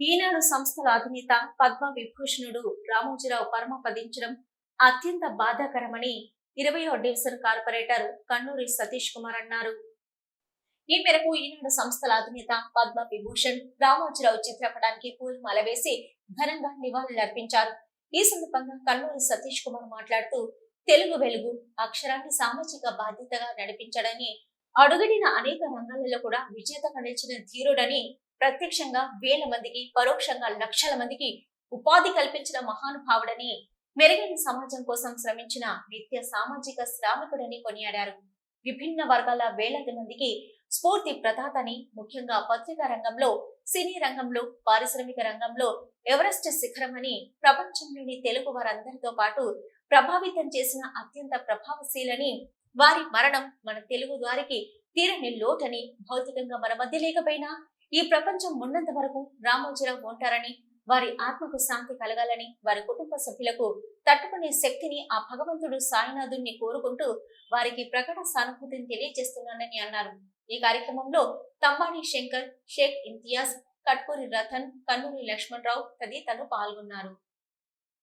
ఈనాడు సంస్థల అధినేత పద్మ విభూషణుడు రామోజీరావు పరమపదించడం అత్యంత బాధాకరమని ఇరవయో డివిజన్ కార్పొరేటర్ కన్నూరి సతీష్ కుమార్ అన్నారు. ఈ మేరకు ఈనాడు సంస్థల అధినేత పద్మ విభూషణ్ రామోజీరావు చిత్రపటానికి పూలమాల వేసి ఘనంగా నివాళులర్పించారు ఈ సందర్భంగా కన్నూరి సతీష్ కుమార్ మాట్లాడుతూ తెలుగు వెలుగు అక్షరాన్ని సామాజిక బాధ్యతగా నడిపించడని అడుగడిన అనేక రంగాలలో కూడా విజేతగా నిలిచిన ధీరుడని ప్రత్యక్షంగా వేల మందికి పరోక్షంగా లక్షల మందికి ఉపాధి కల్పించిన మహానుభావుడని మెరుగైన సమాజం కోసం శ్రమించిన నిత్య సామాజిక శ్రామికుడని కొనియాడారు. విభిన్న వర్గాల వేలాది మందికి స్ఫూర్తి ప్రదాతని ముఖ్యంగా పత్రికా రంగంలో సినీ రంగంలో పారిశ్రామిక రంగంలో ఎవరెస్ట్ శిఖరమని ప్రపంచంలోని తెలుగు వారందరితో పాటు ప్రభావితం చేసిన అత్యంత ప్రభావశీలని వారి మరణం మన తెలుగు వారికి తీరని లోటని భౌతికంగా మన మధ్య లేకపోయినా ఈ ప్రపంచం ఉన్నంత వరకు రామోజీరావు ఉంటారని వారి ఆత్మకు శాంతి కలగాలని వారి కుటుంబ సభ్యులకు తట్టుకునే శక్తిని ఆ భగవంతుడు సాయినాథుణ్ణి కోరుకుంటూ వారికి ప్రకట సానుభూతిని తెలియజేస్తున్నానని అన్నారు. ఈ కార్యక్రమంలో తంబాడి శంకర్ షేక్ ఇంతియాజ్ కట్కూరి రతన్ కన్నూరి లక్ష్మణరావు తదితరులు పాల్గొన్నారు.